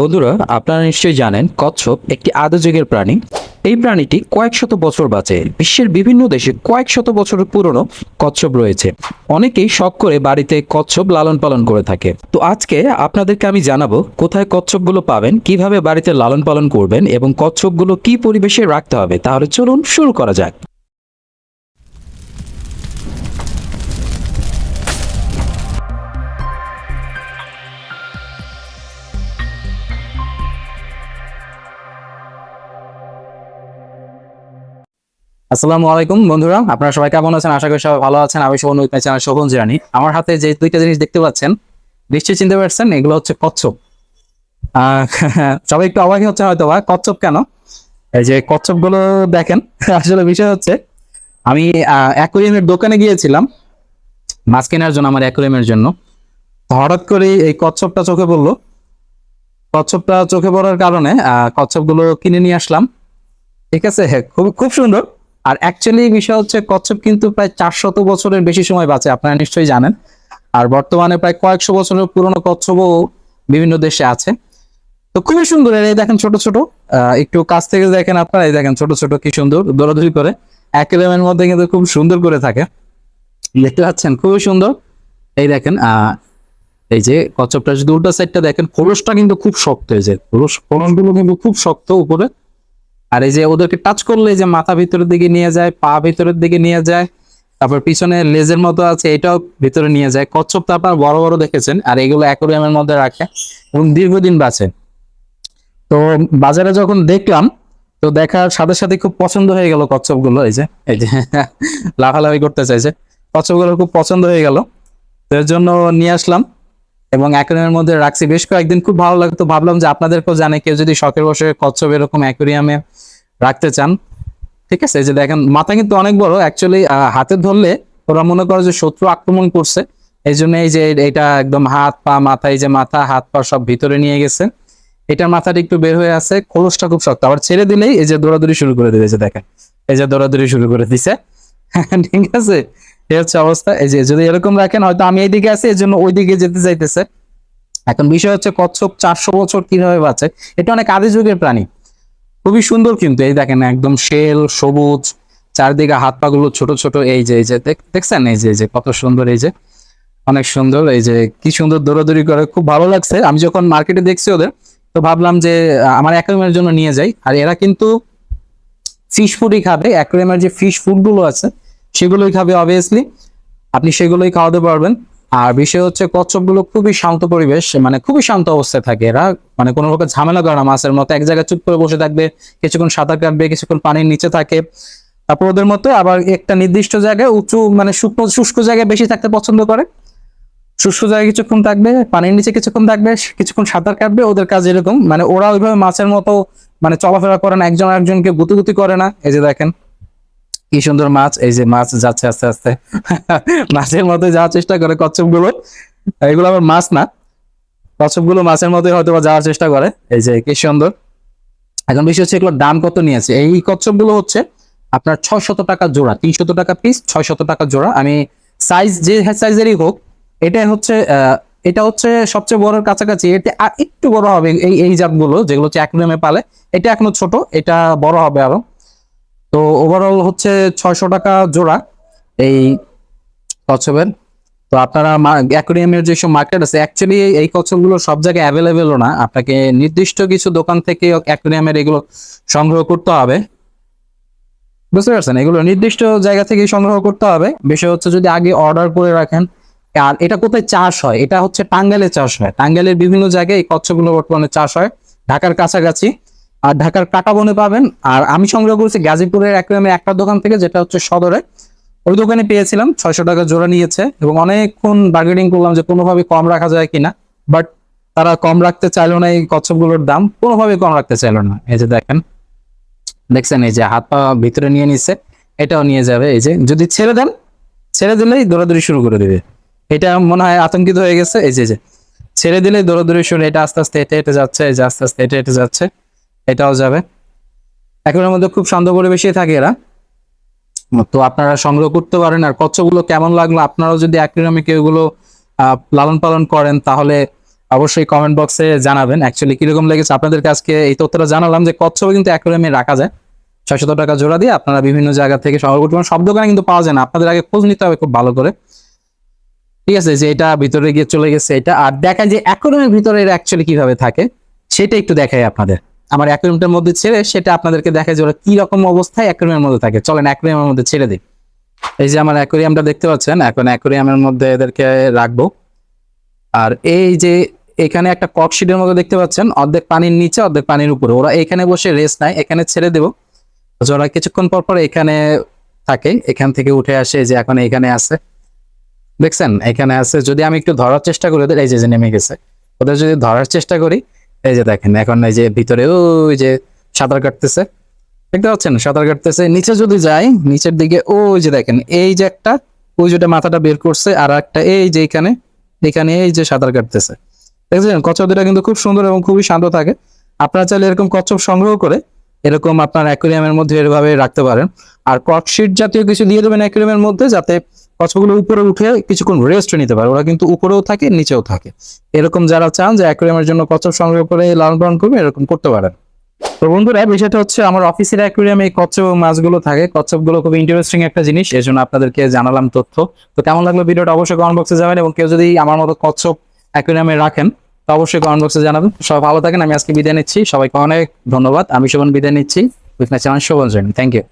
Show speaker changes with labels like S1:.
S1: বন্ধুরা, আপনারা নিশ্চয়ই জানেন কচ্ছপ একটি আদযুগের প্রাণী। এই প্রাণীটি কয়েক শত বছর বাঁচে। বিশ্বের বিভিন্ন দেশে কয়েক শত বছরের পুরনো কচ্ছপ রয়েছে। অনেকেই শখ করে বাড়িতে কচ্ছপ লালন পালন করে থাকে। তো আজকে আপনাদেরকে আমি জানাব, কোথায় কচ্ছপগুলো পাবেন, কীভাবে বাড়িতে লালন পালন করবেন এবং কচ্ছপগুলো কি পরিবেশে রাখতে হবে, তাহলে চলুন শুরু করা যাক। আসসালামু আলাইকুম, বন্ধুরা। আপনারা সবাই কেমন আছেন? আশা করি সবাই ভালো আছেন। আমি শোভন, উইথ চ্যানেল শোভন জিরানি। আমার হাতে যে দুইটা জিনিস দেখতে পাচ্ছেন, নিশ্চয়ই চিনতে পারছেন, এগুলো হচ্ছে কচ্ছপ। সবাই একটু অবাকই হচ্ছে হয়তো বা, কচ্ছপ কেন? এই যে কচ্ছপগুলো দেখেন, আসলে বিষয় হচ্ছে, আমি অ্যাকোরিয়ামের দোকানে গিয়েছিলাম, মাছ কেনার জন্য আমার অ্যাকোরিয়ামের জন্য। হঠাৎ করে এই কচ্ছপটা চোখে পড়ল। কচ্ছপটা চোখে পড়ার কারণে কচ্ছপগুলো কিনে নিয়ে আসলাম। ঠিক আছে? খুব খুব সুন্দর। আর অ্যাকচুয়ালি বিষয় হচ্ছে কচ্ছপ কিন্তু প্রায় চারশত বছরের বেশি সময় বাঁচে, আপনারা নিশ্চয়ই জানেন। আর বর্তমানে প্রায় কয়েকশো বছরের পুরনো কচ্ছপও বিভিন্ন দেশে আছে। তো খুবই সুন্দর, এই দেখেন ছোট ছোট। একটু কাছ থেকে দেখেন আপনারা, এই দেখেন ছোট ছোট কি সুন্দর দৌড়াদৌড়ি করে। অ্যাকুরিয়ামের মধ্যে কিন্তু খুব সুন্দর করে থাকে। দেখতে পাচ্ছেন, খুবই সুন্দর। এই দেখেন এই যে কচ্ছপটা, যদি উল্টা সাইডটা দেখেন খোলসটা কিন্তু খুব শক্ত, এই যে খোলস খোলসগুলো কিন্তু খুব শক্ত উপরে। আর এই যে ওদেরকে টাচ করলে যে মাথা ভিতরের দিকে নিয়ে যায়, পা ভিতরের দিকে নিয়ে যায়, তারপর পিছনে লেজের মতো আছে, এটাও ভিতরে নিয়ে যায়। কচ্ছপ তো আপনার বড় বড় দেখেছেন, আর এগুলো অ্যাকোরিয়ামের মধ্যে রাখে এবং দীর্ঘদিন বাঁচে। তো বাজারে যখন দেখলাম, তো দেখার সাথে সাথে খুব পছন্দ হয়ে গেল কচ্ছপগুলো, এই যে এই যে, লাফালাফি করতে চাইছে। কচ্ছপগুলো খুব পছন্দ হয়ে গেল। তো এর জন্য নিয়ে আসলাম। এবং অ্যাকোরিয়ামের মধ্যে রাখছি। বেশ কয়েকদিন খুব ভালো লাগতো ভাবলাম যে আপনাদেরকেও জানে কেউ যদি শখের বসে কচ্ছপ এরকম অ্যাকোরিয়ামে রাখতে চান, ঠিক আছে? এই যে দেখেন, মাথা কিন্তু অনেক বড়। অ্যাকচুয়ালি হাতে ধরলে ওরা মনে করে যে শত্রু আক্রমণ করছে। এই জন্য এই যে এটা একদম হাত, পা, মাথা, এই যে মাথা, হাত, পা সব ভিতরে নিয়ে গেছে। এটার মাথাটা একটু বের হয়ে আছে। খোলসটা খুব শক্ত। আবার ছেড়ে দিলেই এই যে দৌড়াদৌড়ি শুরু করে দিয়েছে, দেখেন। এই যে দৌড়াদৌড়ি শুরু করে দিছে। ঠিক আছে? এই হচ্ছে অবস্থা। এই যে, যদি এরকম রাখেন হয়তো আমি এইদিকে আছি, এই জন্য ওইদিকে যেতে চাইতেছে। এখন বিষয় হচ্ছে কচ্ছপ চারশো বছর কীভাবে বাঁচে? এটা অনেক আদি যুগের প্রাণী। খুবই সুন্দর কিন্তু, এই দেখেন, একদম শেল, সবুজ, চারদিকে হাত পা গুলো ছোট ছোট, এই যে এই যে দেখছেন? এই যে এই যে, কত সুন্দর, এই যে, অনেক সুন্দর, এই যে, কি সুন্দর দৌড়াদৌড়ি করে, খুব ভালো লাগছে। আমি যখন মার্কেটে দেখছি ওদের, তো ভাবলাম যে, আমার অ্যাকোয়ারিয়ামের জন্য নিয়ে যাই। আর এরা কিন্তু ফিশ ফুডই খাবে, অ্যাকোয়ারিয়ামের যে ফিশ ফুডগুলো আছে সেগুলোই খাবে অবভিয়াসলি আপনি সেগুলোই খাওয়াতে পারবেন আর বিষয় হচ্ছে, কচ্ছপগুলো খুবই শান্ত পরিবেশ মানে খুবই শান্ত অবস্থায় থাকে। এরা মানে কোনো প্রকার ঝামেলা করে না, মাছের মতো। এক জায়গায় চুপ করে বসে থাকবে, কিছুক্ষণ সাঁতার কাটবে, কিছুক্ষণ পানির নিচে থাকে। তারপর ওদের মতো আবার একটা নির্দিষ্ট জায়গায় উঁচু মানে শুকনো, শুষ্ক জায়গায় বেশি থাকতে পছন্দ করে। শুষ্ক জায়গায় কিছুক্ষণ থাকবে, পানির নিচে কিছুক্ষণ থাকবে, কিছুক্ষণ সাঁতার কাটবে। ওদের কাজ এরকম মানে ওরা ওইভাবে মাছের মতো মানে চলাফেরা করে না, একজন একজনকে গুতুগুতি করে না। এই যে দেখেন কি সুন্দর মাছ? এই যে মাছ যাচ্ছে আস্তে আস্তে। মাছের মতো যাওয়ার চেষ্টা করে কচ্ছপগুলো এগুলো আবার মাছ না। কচ্ছপগুলো মাছের মতো হয়তো যাওয়ার চেষ্টা করে। এই যে কি সুন্দর। এখন বিষয় হচ্ছে এগুলোর দাম কত নিয়েছে? এই কচ্ছপগুলো হচ্ছে আপনার ছয় শত টাকা জোড়া, তিনশত টাকা পিস ছয় শত টাকা জোড়া। আমি সাইজ যে সাইজেরই হোক এটাই হচ্ছে এটা হচ্ছে সবচেয়ে বড় কাছাকাছি। এটা আর একটু বড় হবে এই এই জাতগুলো, যেগুলো হচ্ছে অ্যাকুরিয়ামে পালে। এটা এখনও ছোট, এটা বড় হবে আরও। তো ওভারঅল হচ্ছে ছয়শো টাকা জোড়া এই কচ্ছপের তো আপনারা অ্যাকোরিয়ামের যেসব মার্কেট আছে অ্যাকচুয়ালি এই কচ্ছপগুলো সব জায়গায় অ্যাভেলেবেলও না। আপনাকে নির্দিষ্ট কিছু দোকান থেকে অ্যাকোরিয়ামের এগুলো সংগ্রহ করতে হবে। বুঝতে পারছেন? এগুলো নির্দিষ্ট জায়গা থেকে সংগ্রহ করতে হবে। বিষয় হচ্ছে যদি আগে অর্ডার করে রাখেন, আর এটা কোথায় চাষ হয়? এটা হচ্ছে টাঙ্গাইলে চাষ হয়। টাঙ্গাইলের বিভিন্ন জায়গায় এই কচ্ছপগুলো বর্তমানে চাষ হয়। ঢাকার কাছাকাছি। আর ঢাকার কাটাবনে পাবেন। আর আমি সংগ্রহ করেছি গাজীপুরের একরামের একটা দোকান থেকে, যেটা হচ্ছে সদরে। ওই দোকানে পেয়েছিলাম, ছয়শো টাকা জোড়া নিয়েছে এবং অনেকক্ষণ বার্গেনিং করলাম যে কোনোভাবে কম রাখা যায় কিনা। বাট তারা কম রাখতে চাইলো না এই কচ্ছপগুলোর দাম, কোনোভাবে কম রাখতে চাইলো না। এই যে দেখেন, দেখছেন এই যে হাত পা ভিতরে নিয়ে নিচ্ছে এটাও নিয়ে যাবে। এই যে যদি ছেড়ে দেন, ছেড়ে দিলেই দৌড়াদৌড়ি শুরু করে দিবে। এটা মনে হয় আতঙ্কিত হয়ে গেছে। এই যে যে, ছেড়ে দিলেই দৌড়াদৌড়ি শুরু, এটা আস্তে আস্তে হেঁটে হেঁটে যাচ্ছে, এই যে আস্তে আস্তে হেঁটে হেঁটে যাচ্ছে। এটাও যাবে। এখনের মধ্যে খুব শান্ত পরিবেশে থাকে এরা। তো আপনারা সংগ্রহ করতে পারেন। আর কচ্ছপগুলো কেমন লাগল? আপনারাও যদি অ্যাকুরিয়ামে কেউ আহ, লালন পালন করেন তাহলে অবশ্যই কমেন্ট বক্সে জানাবেন। অ্যাকচুয়ালি কীরকম লেগেছে? আপনাদের আজকে এই তথ্যটা জানালাম যে কচ্ছপে কিন্তু অ্যাকুয়ারিয়ামে রাখা যায়। ছয়শত টাকা জোড়া দিয়ে আপনারা বিভিন্ন জায়গা থেকে সংগ্রহ করতে পারেন। সব দোকানে কিন্তু পাওয়া যায় না। আপনাদের আগে খোঁজ নিতে হবে খুব ভালো করে। ঠিক আছে যে এটা ভিতরে গিয়ে চলে গেছে এটা। আর দেখেন যে অ্যাকুয়ারিয়ামের ভিতরে এরা অ্যাকচুয়ালি কীভাবে থাকে সেটা একটু দেখাই আপনাদের। আমার অ্যাকুয়ারিয়ামটার মধ্যে ছেড়ে সেটা আপনাদেরকে দেখায় যে ওরা রকম অবস্থায় অ্যাকুয়ারিয়ামের মধ্যে থাকে। চলেন অ্যাকুয়ারিয়ামের মধ্যে ছেড়ে দিই। এই যে আমার অ্যাকুয়ারিয়ামটা দেখতে পাচ্ছেন, এখন অ্যাকুয়ারিয়ামের মধ্যে এদেরকে রাখব। আর এই যে এখানে একটা ককশিটের মধ্যে দেখতে পাচ্ছেন, অর্ধেক পানির নিচে, অর্ধেক পানির উপরে। ওরা এখানে বসে রেস্ট নেয়, এখানে ছেড়ে দেবো। ওরা কিছুক্ষণ পর পর এখানে থাকে, এখান থেকে উঠে আসে যে এখন এখানে আছে। দেখছেন? এখানে আছে, যদি আমি একটু ধরার চেষ্টা করি, ওদের এই যে নেমে গেছে। ওদের যদি ধরার চেষ্টা করি এই যে দেখেন, এখন এই যে ভিতরে ওই যে সাঁতার কাটতেছে। দেখতে পাচ্ছেন? সাঁতার কাটতেছে। নিচে যদি যাই, নিচের দিকে ওই যে দেখেন, এই যে একটা, ওই যেটা মাথাটা বের করছে, আর একটা এই যে এখানে এখানে এই যে সাঁতার কাটতেছে। দেখছেন? কচ্ছপ কিন্তু খুব সুন্দর এবং খুবই শান্ত থাকে। আপনারা চাইলে এরকম কচ্ছপ সংগ্রহ করে এরকম আপনার অ্যাকুরিয়ামের মধ্যে এভাবে রাখতে পারেন। আর কটশিট জাতীয় কিছু দিয়ে দেবেন অ্যাকুরিয়ামের মধ্যে, যাতে কচ্ছপগুলো উপরে উঠে কিছুক্ষণ রেস্ট নিতে পারে। ওরা কিন্তু উপরেও থাকে, নিচেও থাকে। এরকম যারা চান যে অ্যাকুরিয়ামের জন্য কচ্ছপ সংগ্রহ করে লালন পালন করবে, এরকম করতে পারেন। তো বন্ধুরা, বিষয়টা হচ্ছে আমার অফিসের অ্যাকুরিয়ামে এই কচ্ছপ মাছগুলো থাকে। কচ্ছপগুলো খুব ইন্টারেস্টিং একটা জিনিস এর জন্য আপনাদেরকে জানালাম তথ্য। তো কেমন লাগল ভিডিওটা অবশ্যই কমেন্ট বক্সে যাবেন এবং কেউ যদি আমার মতো কচ্ছপ অ্যাকুরিয়ামে রাখেন, তো অবশ্যই কমেন্ট বক্সে জানাবেন। সবাই ভালো থাকেন, আমি আজকে বিদায় নিচ্ছি। সবাইকে অনেক ধন্যবাদ। আমি শোভন বিদায় নিচ্ছি। With my channel Shovan Jain thank you